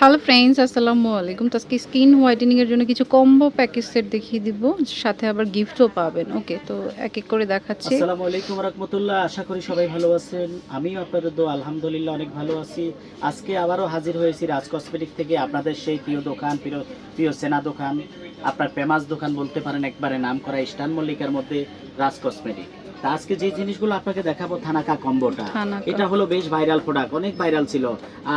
Hello friends আসসালামু আলাইকুম তো আজকে স্কিন হোয়াইটেনিং এর জন্য কিছু কম্বো প্যাকেজ সেট দেখিয়ে দিব, সাথে আবার গিফটও পাবেন। ওকে তো এক এক করে দেখাচ্ছি। আসসালামু আলাইকুম রহমতুল্লাহ আশা করি সবাই ভালো আছেন। আমিও আপনাদের দো আলহামদুলিল্লাহ, অনেক ভালো আছি। আজকে আবারও হাজির হয়েছি রাজ কসমেটিক থেকে আপনাদের সেই প্রিয় দোকান, প্রিয় প্রিয় সেনা দোকান। আপনার ফেমাস দোকান বলতে পারেন, একবারে নাম করা ইস্টার্ন মল্লিকার মধ্যে রাজ কসমেটিক তা আজকে যে জিনিসগুলো আপনাকে দেখাবো থানাকা কম্বোটা এটা হলো বেশ ভাইরাল প্রোডাক্ট অনেক ভাইরাল ছিল।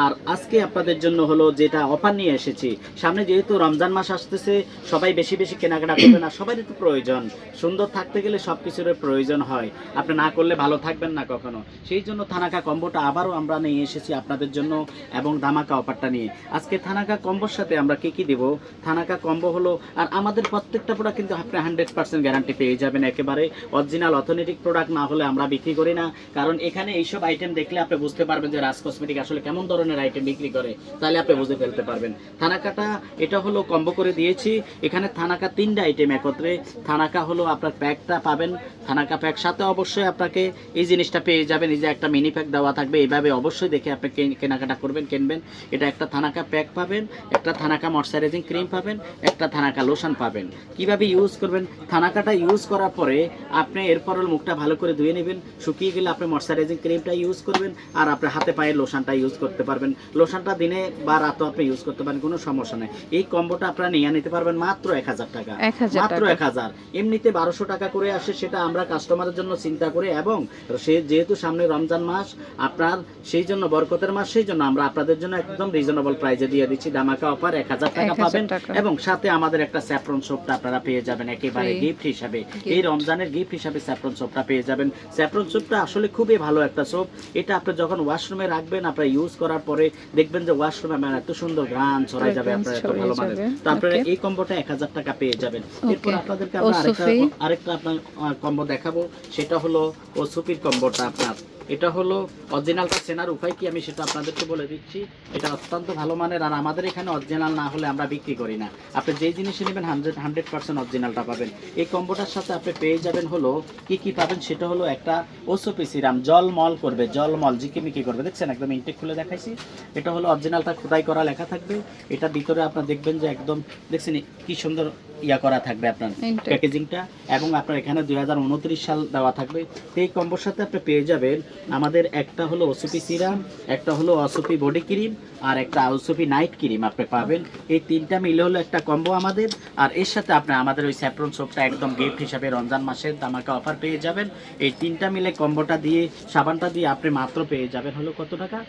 আর আজকে আপনাদের জন্য হলো যেটা অফার নিয়ে এসেছি সামনে যেহেতু রমজান মাস আসতেছে সবাই বেশি বেশি কেনাকাটা করবে না সবারই তো প্রয়োজন। সুন্দর থাকতে গেলে সব কিছুর প্রয়োজন হয়। আপনি না করলে ভালো থাকবেন না কখনো। সেই জন্য থানাকা কম্বোটা আবারও আমরা নিয়ে এসেছি আপনাদের জন্য এবং ধামাকা অফারটা নিয়ে। আজকে থানাকা কম্বোর সাথে আমরা কি কি দেব? থানাকা কম্বো হলো আর আমাদের প্রত্যেকটা প্রোডাক্ট কিন্তু আপনি হান্ড্রেড পার্সেন্ট গ্যারান্টি পেয়ে যাবেন একেবারে। অরিজিনাল অথেন্টিক প্রোডাক্ট না হলে আমরা বিক্রি করি না। কারণ এখানে এইসব আইটেম দেখলে আপনি বুঝতে পারবেন যে রাজ কসমেটিক আসলে কেমন ধরনের আইটেম বিক্রি করে। তাহলে আপনি বুঝে ফেলতে পারবেন। থানাকাটা, এটা হলো কম্বো করে দিয়েছি। এখানে থানাকা তিনটা আইটেম একত্রে। থানাকা হলো আপনার প্যাকটা পাবেন। থানাকা প্যাক সাথে অবশ্যই আপনাকে এই জিনিসটা পেয়ে যাবেন। এই যে একটা মিনি প্যাক দেওয়া থাকবে, এইভাবে অবশ্যই দেখে আপনি কেনাকাটা করবেন, কিনবেন। এটা একটা থানাকা প্যাক পাবেন, একটা থানাকা ময়শ্চারাইজিং ক্রিম পাবেন, একটা থানাকা লোশন পাবেন। কীভাবে ইউজ করবেন? থানাকাটা ইউজ করার পরে আপনি এরপর হলো মুখটা ভালো করে ধুয়ে নেবেন শুকিয়ে গেলে আপনি ময়শ্চারাইজিং ক্রিমটা ইউজ করবেন আর আপনার হাতে পায়ে লোশনটা ইউজ করতে পারবেন। লোশনটা দিনে বা রাতও আপনি ইউজ করতে পারেন কোনো সমস্যা নেই। এই কম্বোটা আপনারা নিয়ে নিতে পারবেন মাত্র এক হাজার টাকা। মাত্র এক হাজার। এমনিতে বারোশো টাকা করে আসে সেটা আমরা কাস্টমারের জন্য চিন্তা করে এবং সে যেহেতু সামনে রমজান মাস আপনার সেই জন্য বরকতের মাস সেই জন্য আমরা আপনাদের জন্য একদম রিজনেবল প্রাইজে দিয়ে দিচ্ছি। দামাকা অফার এক হাজার টাকা পাবেন এবং সাথে আমাদের একটা স্যাফরন সোপটা আপনারা পেয়ে যাবেন একেবারে গিফট হিসাবে। এই রমজানের গিফট হিসাবে স্যাফরন সোপটা পেয়ে যাবেন। স্যাফরন সোপটা আসলে খুবই ভালো একটা সোপ এটা আপনি যখন ওয়াশরুমে রাখবেন আপনারা ইউজ করার পরে দেখবেন যে ওয়াশরুমে মানে এত সুন্দর গ্রান ছড়াই যাবে আপনার এত ভালো যাবে। তো আপনারা এই কম্বোটা এক হাজার টাকা পেয়ে যাবেন। এরপর আপনাদেরকে আমরা আরেকটা আরেকটা আপনার কম্বো দেখাবো। সেটা হলো ও সুপির কম্বোটা আপনার। এটা হলো অরিজিনালটা চেনার উপায় কি? আমি সেটা আপনাদেরকে বলে দিচ্ছি। এটা অত্যন্ত ভালো মানের আর আমাদের এখানে অরিজিনাল না হলে আমরা বিক্রি করি না। আপনি যেই জিনিসই নেবেন হান্ড্রেড হান্ড্রেড পার্সেন্ট অরিজিনালটা পাবেন। এই কম্বোটার সাথে আপনি পেয়ে যাবেন হলো কি কি পাবেন সেটা হলো একটা ওসোপি সিরাম জল মল করবে জল মল জিকিমিকি করবে। দেখছেন একদম ইনটেক খুলে দেখাইছি। এটা হলো অরিজিনালটা খোদাই করা লেখা থাকবে। এটা ভিতরে আপনার দেখবেন যে একদম দেখছেন কি সুন্দর ইয়া করা থাকবে আপনার প্যাকেজিংটা। এবং আপনার এখানে দু হাজার উনত্রিশ সাল দেওয়া থাকবে। এই কম্বোর সাথে আপনি পেয়ে যাবেন আমাদের একটা হলো ওসুপি সিরাম একটা হলো অসুপি বডি ক্রিম আর একটা ওসুপি নাইট ক্রিম আপনি পাবেন। এই তিনটা মিলে হলো একটা কম্বো আমাদের। আর এর সাথে আপনি আমাদের ওই স্যাফরন সোপটা একদম গিফট হিসাবে রমজান মাসের দামাকা অফার পেয়ে যাবেন। এই তিনটা মিলে কম্বোটা দিয়ে সাবানটা দিয়ে আপনি মাত্র পেয়ে যাবেন। হলো কত টাকা?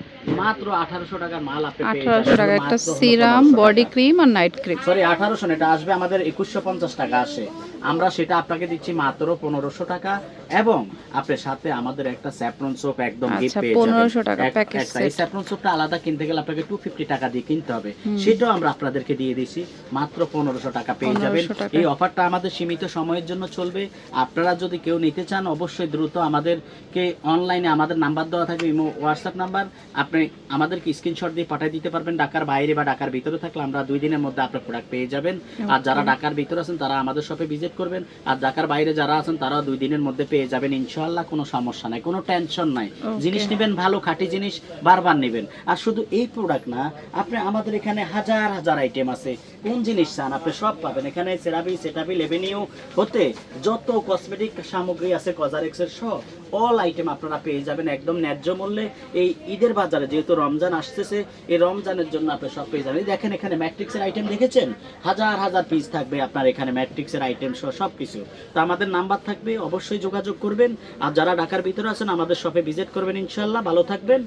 মাত্র আঠারোশো টাকার মাল আপনি আঠারোশো টাকা একটা সিরাম বডি ক্রিম আর নাইট ক্রিম। সরি আঠারোশো এটা আসবে আমাদের একুশশো পঞ্চাশ টাকা আসে। আমরা সেটা আপনাকে দিচ্ছি মাত্র পনেরোশো টাকা এবং আপনার সাথে আমাদের একটা স্যাপ্রন সোপ একদম আচ্ছা, gift পেয়ে 1500 টাকা এই set। স্যাফরন সোপটা আলাদা কিনতে গেলে আপনাকে টু ফিফটি টাকা দিয়ে কিনতে হবে। সেটাও আমরা আপনাদেরকে দিয়ে দিছি। মাত্র পনেরোশো টাকা পেয়ে যাবেন। এই অফারটা আমাদের সীমিত সময়ের জন্য চলবে। আপনারা যদি কেউ নিতে চান অবশ্যই দ্রুত আমাদেরকে অনলাইনে আমাদের নাম্বার দেওয়া থাকবে ইমো হোয়াটসঅ্যাপ নাম্বার আপনি আমাদেরকে স্ক্রিনশট দিয়ে পাঠিয়ে দিতে পারবেন ঢাকার বাইরে বা ঢাকার ভিতরে থাকলে আমরা দুই দিনের মধ্যে আপনার প্রোডাক্ট পেয়ে যাবেন। আর যারা ঢাকার ভিতরে আছেন তারা আমাদের শপে ভিজিট করবেন। আর ঢাকার বাইরে যারা আছেন তারাও দুই দিনের মধ্যে পেয়ে যাবেন ইনশাআল্লাহ কোনো সমস্যা নাই কোনো টেনশন নাই। জিনিস নেবেন ভালো খাঁটি জিনিস বারবার নেবেন। আর শুধু এই প্রোডাক্ট না আপনি আমাদের এখানে হাজার হাজার আইটেম আছে। কোন জিনিস চান? আপনি সব পাবেন। এখানে সেরাবি সেটাবি লেভেনিউ হতে যত কসমেটিক সামগ্রী আছে কজারেক্সের সব। অল আইটেম আপনারা পেয়ে যাবেন একদম ন্যায্য মূল্যে। এই ঈদের বাজারে যেহেতু রমজান আসতেছে, এই রমজানের জন্য আপনি সব পেয়ে যাবেন। দেখেন এখানে ম্যাট্রিক্সের আইটেম দেখেছেন? হাজার হাজার পিস থাকবে আপনার এখানে ম্যাট্রিক্সের আইটেম সহ সব কিছু। তো আমাদের নাম্বার থাকবে, অবশ্যই যোগাযোগ করবেন। আর যারা ঢাকার ভিতরে আছেন, আমাদের শপে ভিজিট করবেন ইনশাল্লাহ ভালো থাকবেন।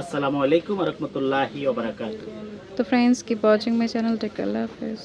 আসসালামু আলাইকুম রহমতুল্লাহি ওবরাকাতুহ তো friends keep watching my channel take আল্লাহ হাফেজ